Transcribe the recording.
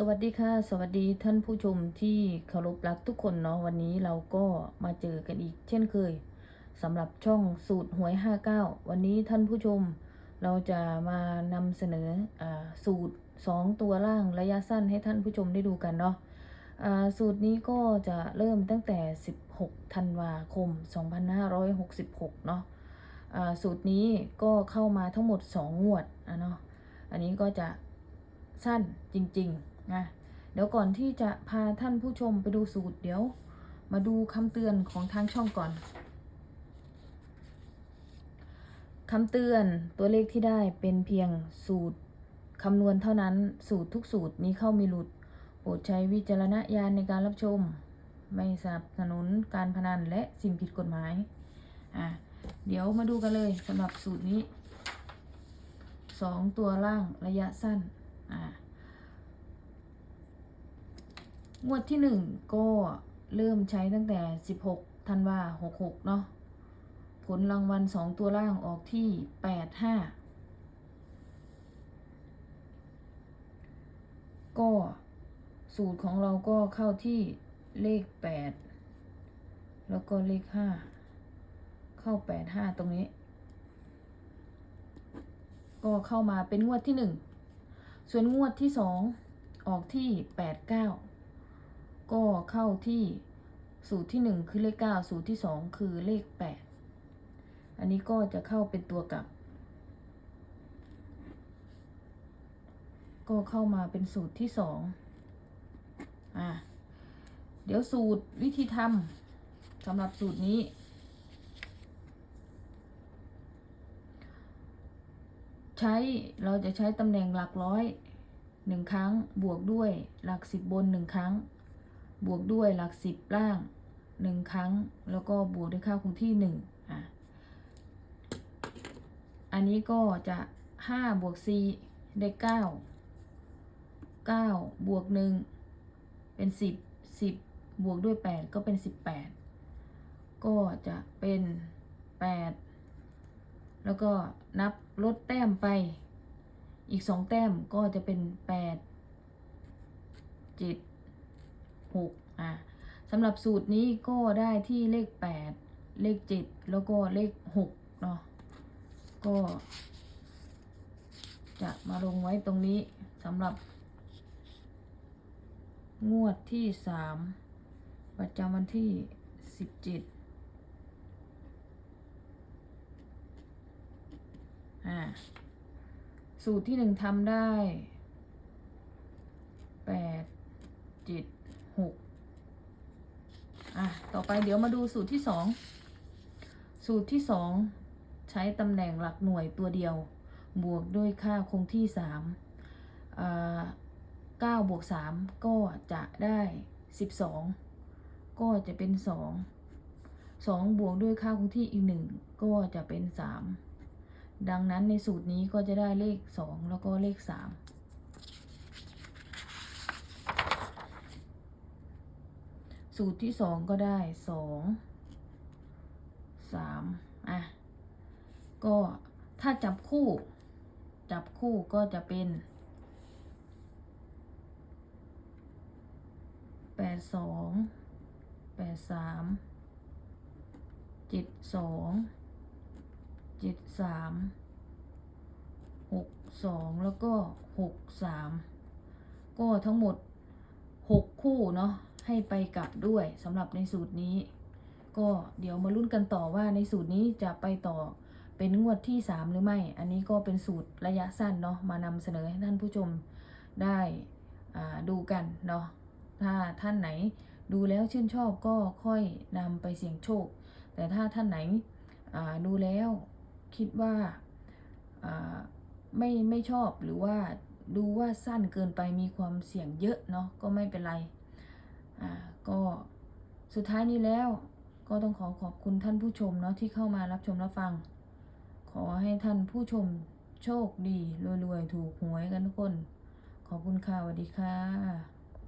สวัสดีค่ะ สวัสดีท่านผู้ชมที่เคารพรักทุกคนเนาะวันนี้เราก็มาเจอกันอีก เช่นเคยสำหรับช่องสูตรหวย 59 วันนี้ท่านผู้ชม เราจะมานำเสนออสูตร 2 ตัวล่างระยะสั้นให้ท่านผู้ชมได้ดูกันเนาะสูตรนี้ก็จะเริ่มตั้งแต่ 16 ธันวาคม 2566 เนาะอ่าสูตรนี้ก็เข้ามาทั้งหมด 2 งวดอะเนาะอันนี้ก็จะสั้นจริง ๆ นะเดี๋ยวก่อนที่จะพาท่านผู้ชมไปดูสูตรเดี๋ยว มาดูคำเตือนของทางช่องก่อนคำเตือนตัวเลขที่ได้เป็นเพียงสูตรคำนวณเท่านั้นสูตรทุกสูตรมีเข้ามีหลุด โปรดใช้วิจารณญาณในการรับชม ไม่สนับสนุนการพนันและสิ่งผิดกฎหมายอะเดี๋ยวมาดูกันเลยสำหรับสูตรนี้สองตัวล่างระยะสั้นอ่า งวดที่หนึ่งก็เริ่มใช้ตั้งแต่ 16ธันวา66เนาะ ผลรางวัลสองตัวล่างออกที่ 85 ก็สูตรของเราก็เข้าที่เลข 8 แล้วก็เลข 5 เข้า 85 ตรงนี้ ก็เข้ามาเป็นงวดที่หนึ่งส่วนงวดที่สองออกที่แปดเก็เข้าที่สูตรที่หนึ่งคือเลขเก้าสูตรที่สองคือเลขแปดอันนี้ก็จะเข้าเป็นตัวกลับ ก็เข้ามาเป็นสูตรที่สองอะ เดี๋ยวสูตรวิธีทำสำหรับสูตรนี้ ใช้เราจะใช้ตำแหน่งหลักร้อยหนึ่งครั้งบวกด้วยหลักสิบบนหนึ่งครั้ง บวกด้วยหลักสิบล่างหนึ่งครั้ง แล้วก็บวกด้วยค่าคงที่หนึ่งอะ อันนี้ก็จะห้าบวกสี่ได้เก้าเก้าบวกหนึ่งเป็นสิบสิบบวกด้วยแปดก็เป็นสิบแปดก็จะเป็นแปดแล้วก็นับลดแต้มไป อีกสองแต้มก็จะเป็นแปดเจ็ด หกอะสำหรับสูตรนี้ก็ได้ที่เลขแปดเลขเจ็ดแล้วก็เลขหกเนาะก็ จะมาลงไว้ตรงนี้สำหรับ งวดที่สามประจำวันที่สิบเจ็ดอ่าสูตรที่หนึ่งทำได้แปดเจ็ด อะ ต่อไปเดี๋ยวมาดูสูตรที่สอง สูตรที่สองใช้ตำแหน่งหลักหน่วยตัวเดียว บวกด้วยค่าคงที่สามเก้าบวกสามก็จะได้สิบสองก็จะเป็นสองสองบวกด้วยค่าคงที่อีกหนึ่งก็จะเป็นสามดังนั้นในสูตรนี้ก็จะได้เลขสองแล้วก็เลขสาม สูตรที่สองก็ได้สองสามอะ ก็ถ้าจับคู่ จับคู่ก็จะเป็นแปดสองแปดสามเจ็ดสองเจ็ดสามหกสองแล้วก็หกสามก็ทั้งหมดหกคู่เนาะ ให้ไปกลับด้วยสำหรับในสูตรนี้ ก็เดี๋ยวมาลุ้นกันต่อว่าในสูตรนี้จะไปต่อเป็นงวดที่สามหรือไม่ อันนี้ก็เป็นสูตรระยะสั้นเนาะมานำเสนอให้ท่านผู้ชมได้อ่าดูกันเนาะถ้าท่านไหนดูแล้วชื่นชอบก็ค่อยนำไปเสี่ยงโชค แต่ถ้าท่านไหนอ่าดูแล้วคิดว่าอ่าไม่ไม่ชอบหรือว่าดูว่าสั้นเกินไปมีความเสี่ยงเยอะเนาะก็ไม่เป็นไร อ่าก็สุดท้ายนี้แล้วก็ต้องขอขอบคุณท่านผู้ชมเนาะที่เข้ามารับชมรับฟัง ขอให้ท่านผู้ชมโชคดีรวยๆ ถูกหวยกันทุกคน ขอบคุณค่ะสวัสดีค่ะ